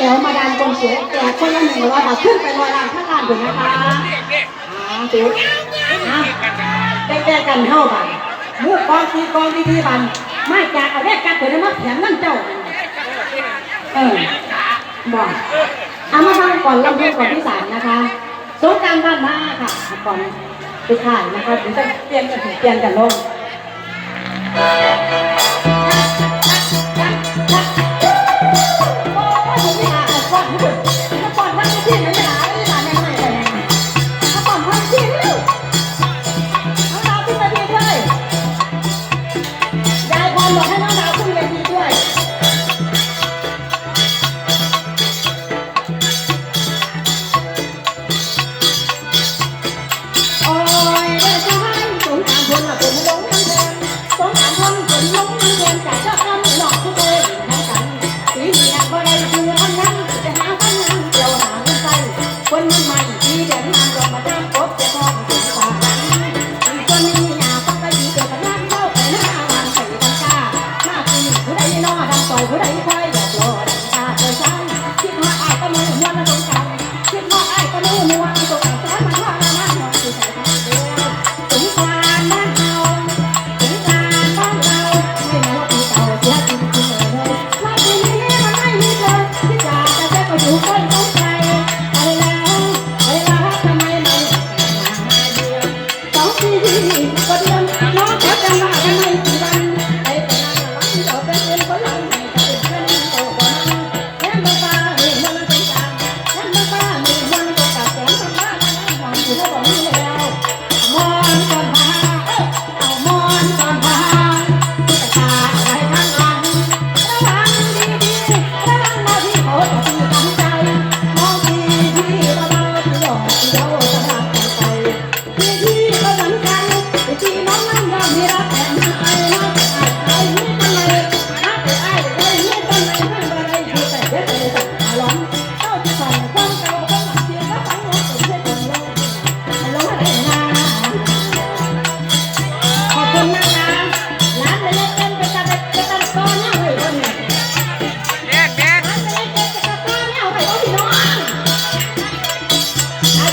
แก้วมาดามคนสวยแจกคนละหนึ่งร้อยบาทขึ้นไปลอยล้างข้างลางถูกไหคะอ่าถูกอะแก้กันเท่าบาทมือกองทีกองที่ที่บันไม่จากเอาแรกกักเกิดมาแถมนั่นเจ้าเออบอกเอามาฟังก่อนลำเพลงก่อนที่สามนะคะสงการบ้านมาค่ะก่อนไปถ่ายนะคะถึงจะเปลี่ยนกันถึงเปลี่ยนกันลง Thank. মাই কি জানি Yeah.